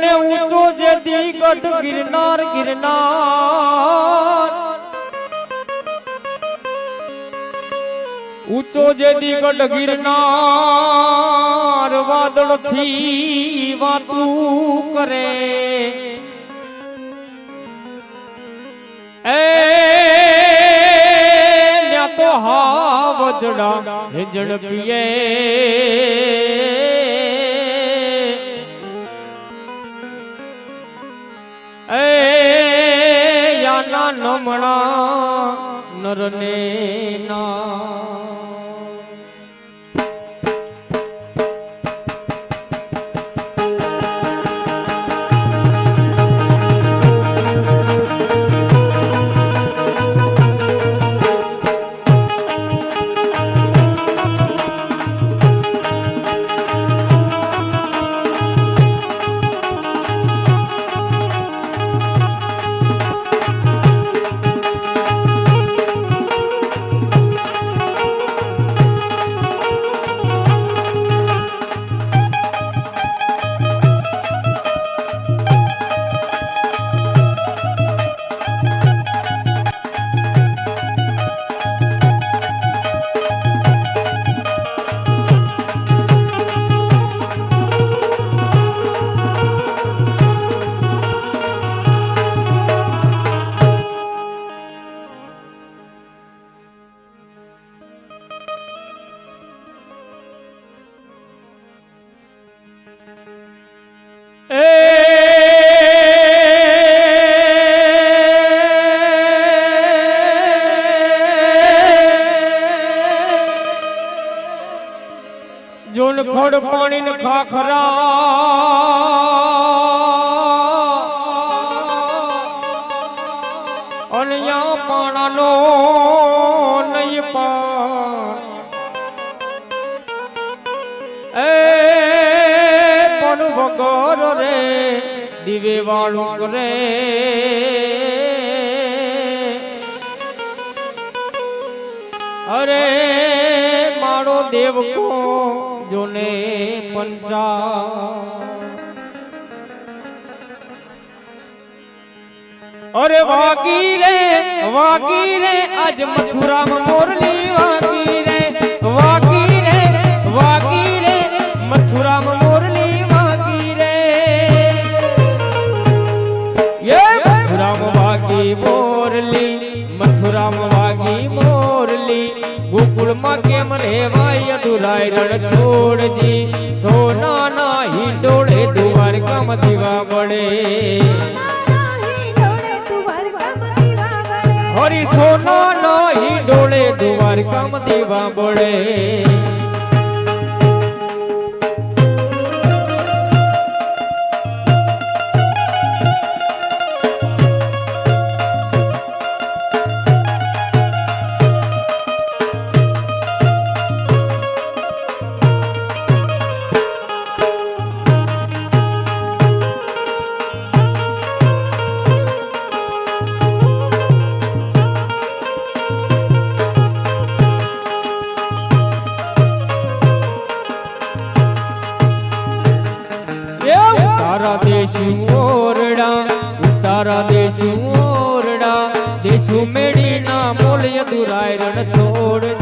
ને ઊંચો જે દિગટ ગિરનાર ગિરનાર. ઊંચો જે દિગટ ગિરનાર વાદળથી વાતું કરે. એ ન્યા તો હાવજડા હિજડ પીએ. નમણા નરને ના ખડ પાણી ને ખાખરા. અનયા પાણાનો નહીં પા એ પણ વગર રે, દિવે વાળું રે અરે મારો દેવ કો જોને પંચા અરે વાગી રે વાગી રે, આજ મથુરામાં મોરલી વાગી રે. વાગી રે વાગી રે, મથુરામાં મોરલી વાગી રે. એ મથુરામ વાગી મોરલી, મથુરામ વાગી મોરલી, ગોકુળમાં કેમ રેવાય અધુરાય રણ છોડજી. સોના ના હિંડોળે દ્વારકામાં દીવા બળે હરી સોના ના હિંડોળે દ્વારકામાં દીવા બળે દેશું ઓરડા ઉતારા દેશું ઓરડા દેશું મેળી ના મોલય દુરાય રણ છોડ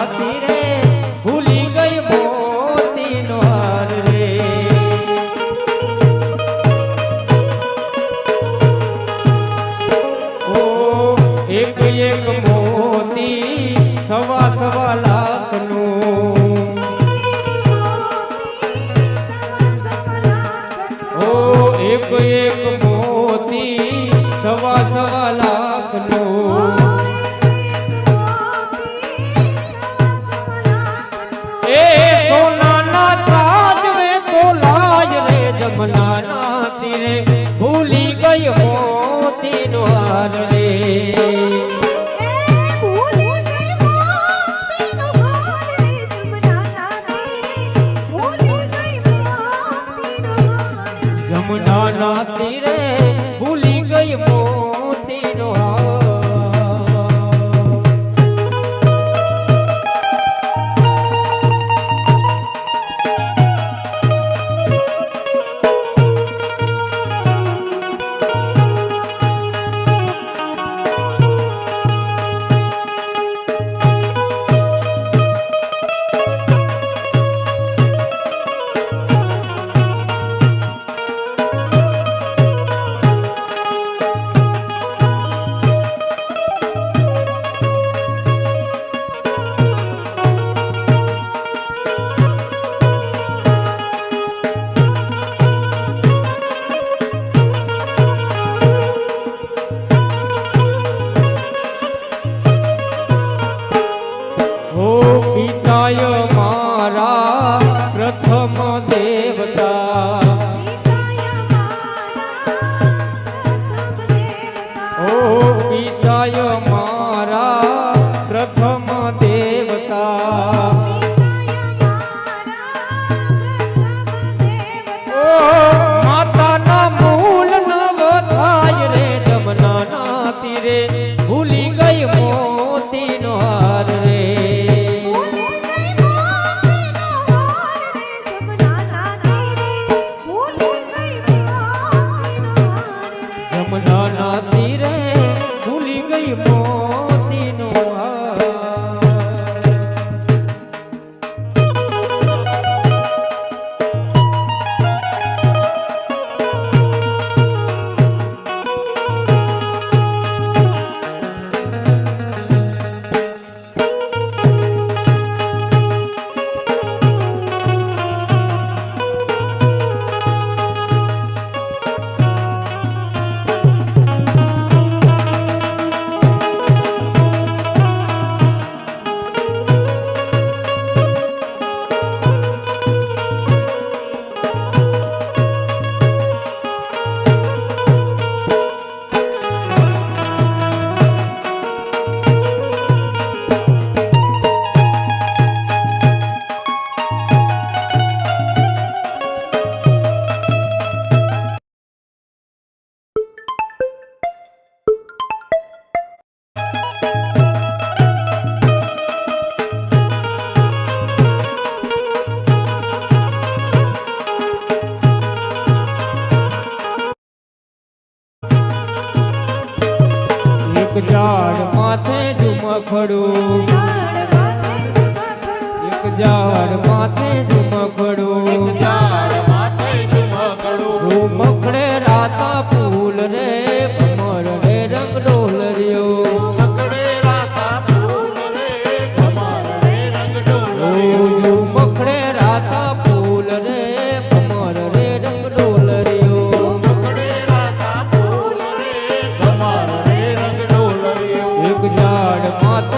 હતી રે, ભૂલી ગઈ મોતી નો હાર રે. ઓ, એક એક મોતી સવા સવા લાખનું ઓ, એક એક મોતી સવા સવા લાખ જમનાના તીરે એક ઝાડ માથે ઝુમખડું ઝુમકડે રાતા ફૂલ રે ભમર રે રંગ ડોલરિયો ઓ ઝુમખડે રાતા ફૂલ રે ભમર રે રંગ ડોલરિયો એક ઝાડ માથે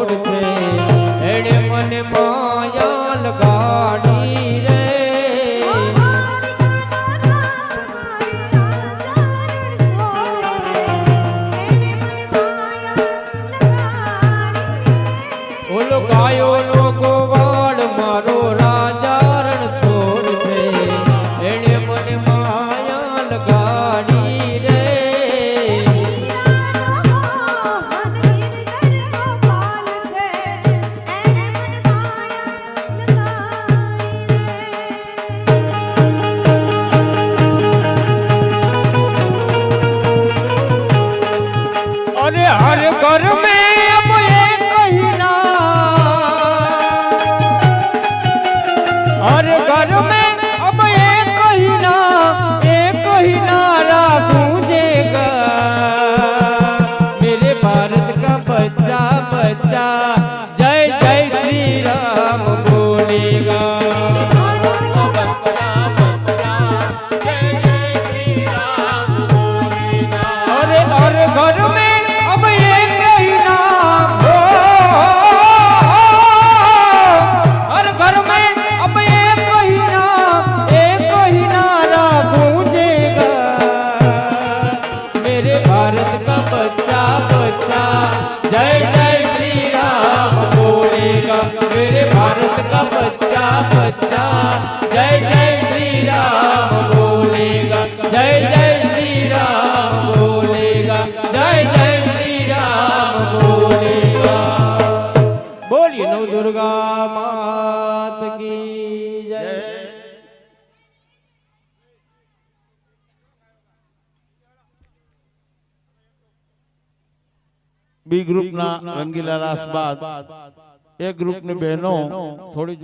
ગાન ગા બી ગ્રુપ ના રંગીલા રાસ બાદ એ ગ્રુપની બહેનો થોડી જ